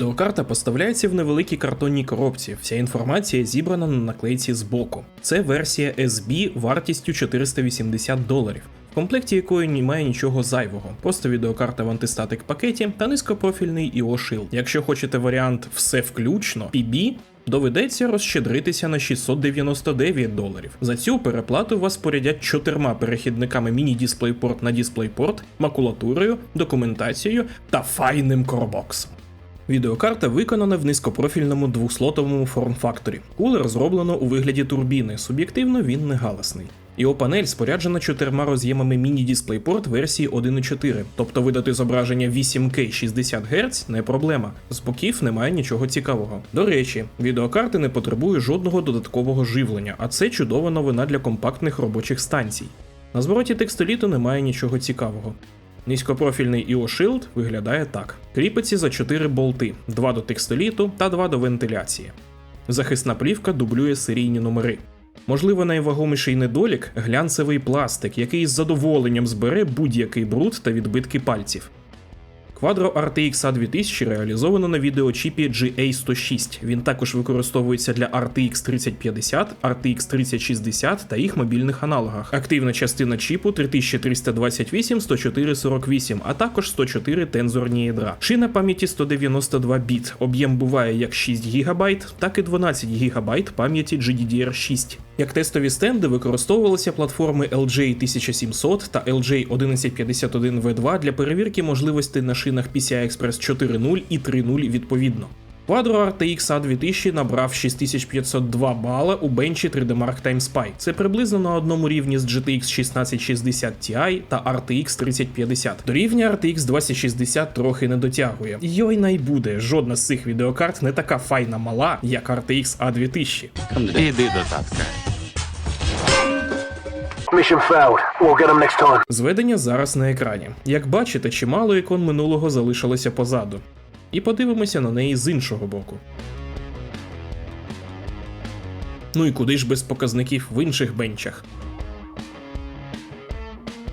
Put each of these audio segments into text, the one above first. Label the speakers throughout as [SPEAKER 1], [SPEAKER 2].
[SPEAKER 1] Відеокарта поставляється в невеликій картонній коробці. Вся інформація зібрана на наклейці збоку. Це версія SB вартістю 480 доларів. В комплекті якої немає нічого зайвого, просто відеокарта в антистатик пакеті та низькопрофільний IO Shield. Якщо хочете варіант все включно, PB, доведеться розщедритися на 699 доларів. За цю переплату вас порядять чотирма перехідниками міні-дисплейпорт на дисплейпорт, макулатурою, документацією та файним коробоксом. Відеокарта виконана в низькопрофільному двохслотовому форм-факторі. Кулер зроблено у вигляді турбіни. Суб'єктивно він не галасний. Його панель споряджена чотирма роз'ємами міні-дисплейпорт версії 1.4, тобто видати зображення 8К 60 Гц не проблема. З боків немає нічого цікавого. До речі, відеокарти не потребує жодного додаткового живлення, а це чудова новина для компактних робочих станцій. На звороті текстоліту немає нічого цікавого. Низькопрофільний Shield виглядає так: кріпиться за 4 болти, 2 до текстоліту та 2 до вентиляції. Захисна плівка дублює серійні номери. Можливо, найвагоміший недолік глянцевий пластик, який з задоволенням збере будь-який бруд та відбитки пальців. Quadro RTX A2000 реалізовано на відеочіпі GA106. Він також використовується для RTX 3050, RTX 3060 та їх мобільних аналогах. Активна частина чіпу 3328 10448, а також 104 тензорні ядра. Шина пам'яті 192 біт. Об'єм буває як 6 ГБ, так і 12 ГБ пам'яті GDDR6. Як тестові стенди використовувалися платформи LJ 1700 та LJ 1151V2 для перевірки можливостей на шинах PCI Express 4.0 і 3.0 відповідно. Quadro RTX A2000 набрав 6502 бала у бенчі 3D Mark Time Spy. Це приблизно на одному рівні з GTX 1660 Ti та RTX 3050. До рівня RTX 2060 трохи не дотягує. Йой найбуде, жодна з цих відеокарт не така файна мала, як RTX A2000.
[SPEAKER 2] Іди до татка.
[SPEAKER 3] Mission failed. We'll get them next time.
[SPEAKER 1] Зведення зараз на екрані. Як бачите, чимало ікон минулого залишилося позаду. І подивимося на неї з іншого боку. Ну і куди ж без показників в інших бенчах?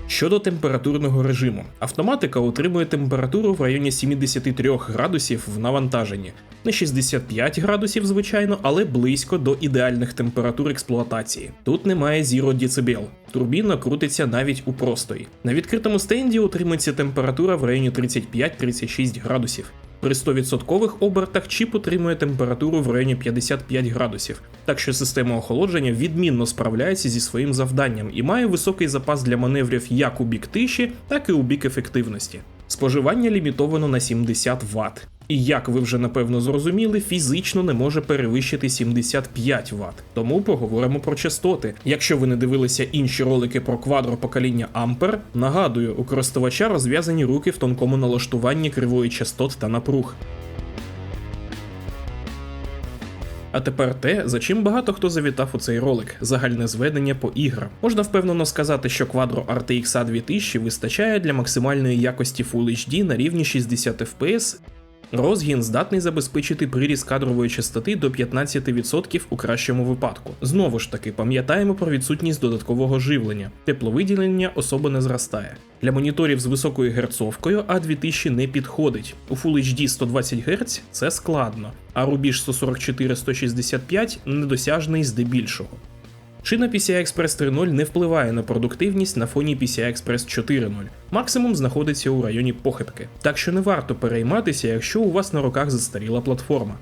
[SPEAKER 1] Щодо температурного режиму, автоматика утримує температуру в районі 73 градусів в навантаженні. Не 65 градусів, звичайно, але близько до ідеальних температур експлуатації. Тут немає Zero Decibel. Турбіна крутиться навіть у простої. На відкритому стенді утримується температура в районі 35-36 градусів. При 100% обертах чіп утримує температуру в районі 55 градусів, так що система охолодження відмінно справляється зі своїм завданням і має високий запас для маневрів як у бік тиші, так і у бік ефективності. Споживання лімітовано на 70 Вт. І як ви вже напевно зрозуміли, фізично не може перевищити 75 Вт. Тому поговоримо про частоти. Якщо ви не дивилися інші ролики про квадро покоління Ампер, нагадую, у користувача розв'язані руки в тонкому налаштуванні кривої частот та напруг. А тепер те, за чим багато хто завітав у цей ролик загальне зведення по іграм. Можна впевнено сказати, що Quadro RTX A2000 вистачає для максимальної якості Full HD на рівні 60 FPS. Розгін здатний забезпечити приріст кадрової частоти до 15% у кращому випадку. Знову ж таки, пам'ятаємо про відсутність додаткового живлення. Тепловиділення особо не зростає. Для моніторів з високою герцовкою A2000 не підходить. У Full HD 120 Гц це складно, а рубіж 144-165 недосяжний здебільшого. Шина PCI Express 3.0 не впливає на продуктивність на фоні PCI Express 4.0. Максимум знаходиться у районі похибки. Так що не варто перейматися, якщо у вас на руках застаріла платформа.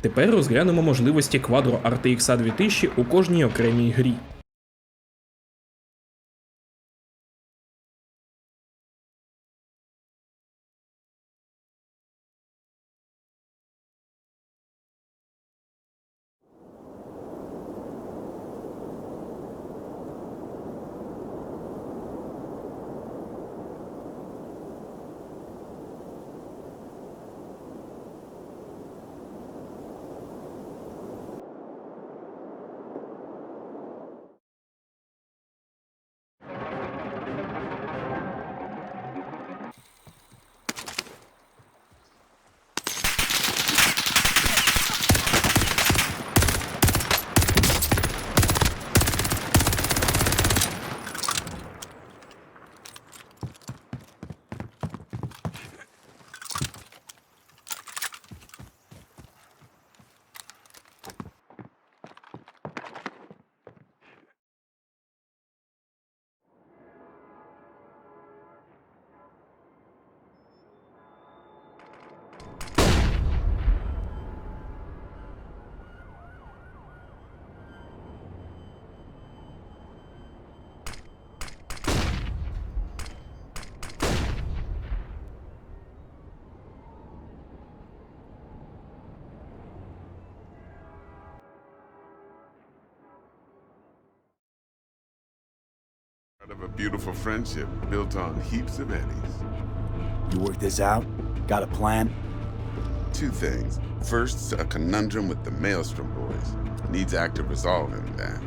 [SPEAKER 1] Тепер розглянемо можливості Quadro RTX A2000 у кожній окремій грі.
[SPEAKER 2] Beautiful friendship built on heaps of eddies.
[SPEAKER 4] You work this out? Got a plan?
[SPEAKER 2] Two things. First, a conundrum with the Maelstrom boys. Needs active resolving, that.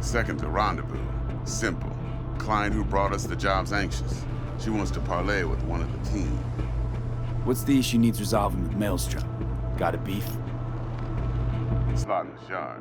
[SPEAKER 2] Second, a rendezvous. Simple. Client who brought us the job's anxious. She wants to parlay with one of the team.
[SPEAKER 4] What's the issue needs resolving with Maelstrom? Got a beef?
[SPEAKER 2] Slot in the charge.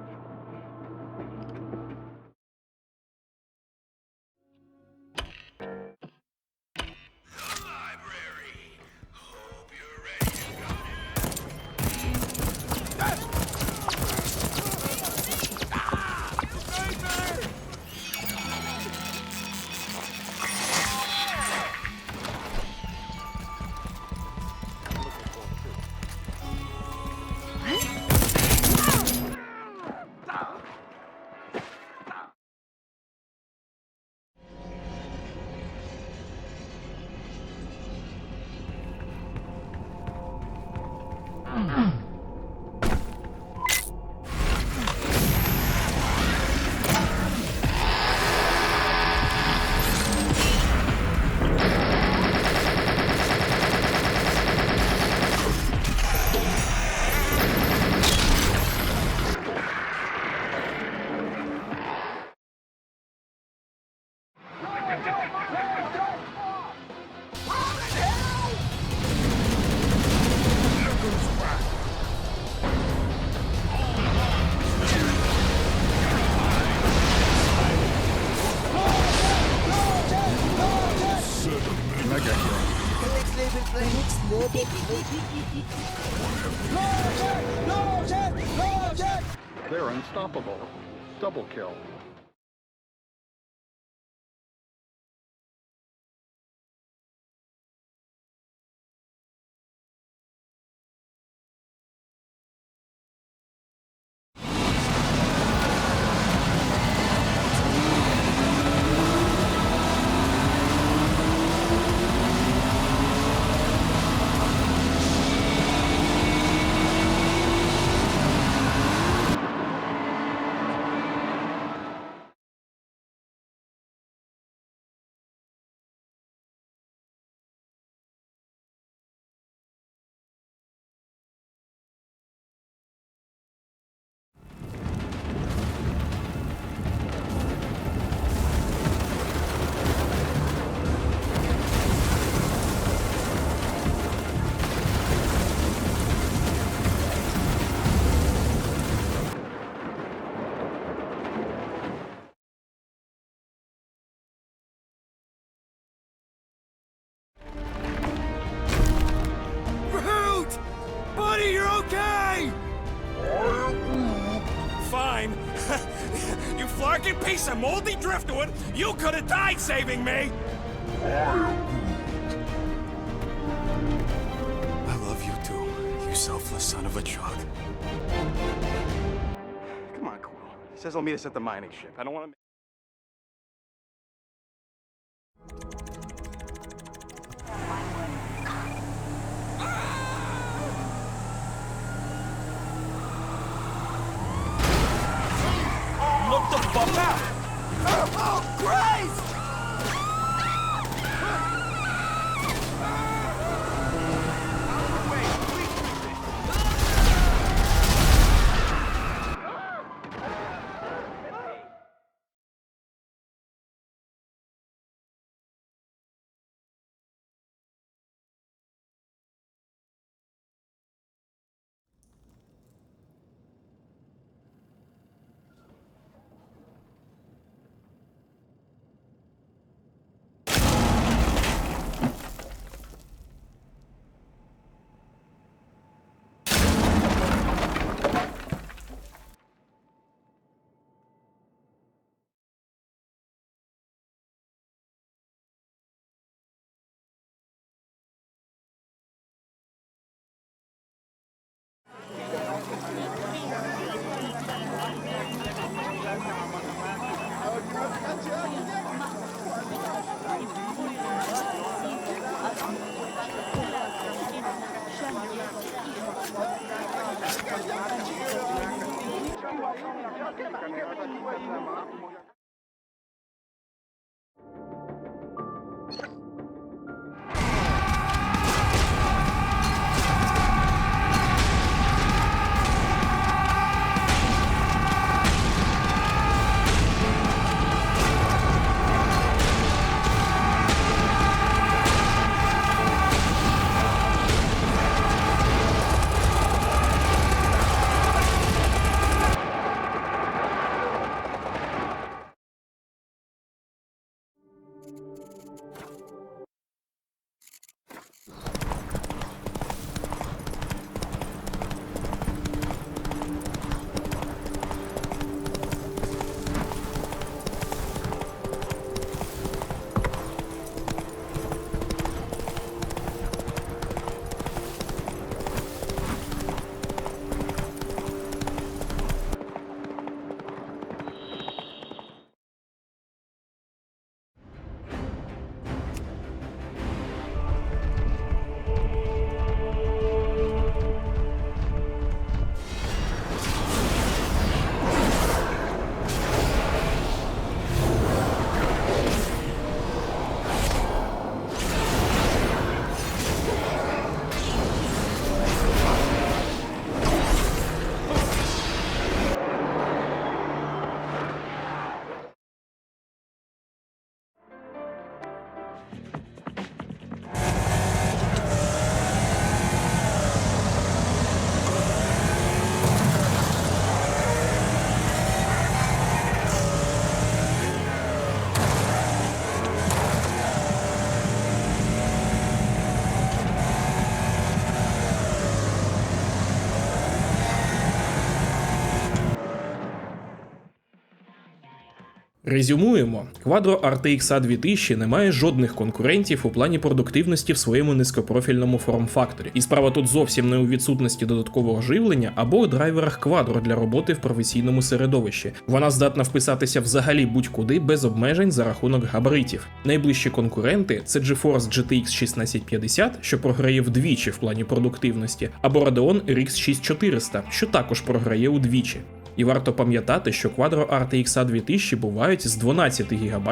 [SPEAKER 5] They're unstoppable. Double kill.
[SPEAKER 6] You piece of moldy driftwood! You could have died saving me! I love you too, you selfless son of a chug. Come on, Quill. He says he'll meet us at the mining ship. I don't want to. bump out. Oh, Christ! 그냥막아려 고？
[SPEAKER 1] Резюмуємо, Quadro RTX A 2000 не має жодних конкурентів у плані продуктивності в своєму низькопрофільному форм-факторі. І справа тут зовсім не у відсутності додаткового живлення або у драйверах Quadro для роботи в професійному середовищі. Вона здатна вписатися взагалі будь-куди без обмежень за рахунок габаритів. Найближчі конкуренти це GeForce GTX 1650, що програє вдвічі в плані продуктивності, або Radeon RX 6400, що також програє удвічі. І варто пам'ятати, що Quadro RTX A 2000 бувають з 12 ГБ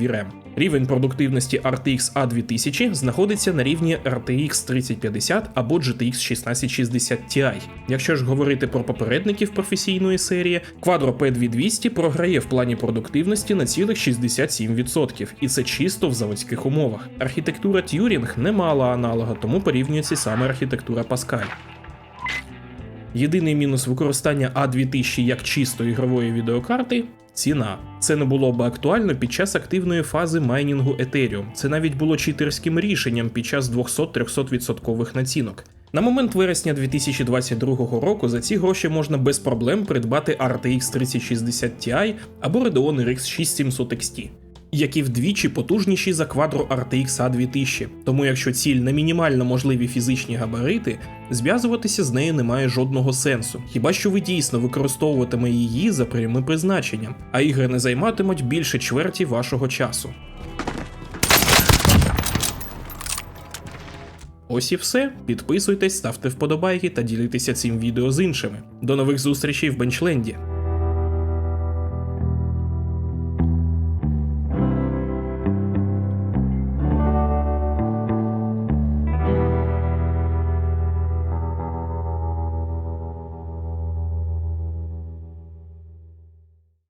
[SPEAKER 1] VRAM. Рівень продуктивності RTX A 2000 знаходиться на рівні RTX 3050 або GTX 1660 Ti. Якщо ж говорити про попередників професійної серії, Quadro P2200 програє в плані продуктивності на цілих 67%, і це чисто в заводських умовах. Архітектура Turing не мала аналога, тому порівнюється саме архітектура Pascal. Єдиний мінус використання A2000 як чисто ігрової відеокарти ціна. Це не було б актуально під час активної фази майнінгу Ethereum. Це навіть було читерським рішенням під час 200-300% націнок. На момент вересня 2022 року за ці гроші можна без проблем придбати RTX 3060 Ti або Radeon RX 6700 XT які вдвічі потужніші за Quadro RTX A 2000. Тому якщо ціль на мінімально можливі фізичні габарити, зв'язуватися з нею немає жодного сенсу. Хіба що ви дійсно використовуватиме її за прямим призначенням, а ігри не займатимуть більше чверті вашого часу. Ось і все. Підписуйтесь, ставте вподобайки та ділитеся цим відео з іншими. До нових зустрічей в Бенчленді.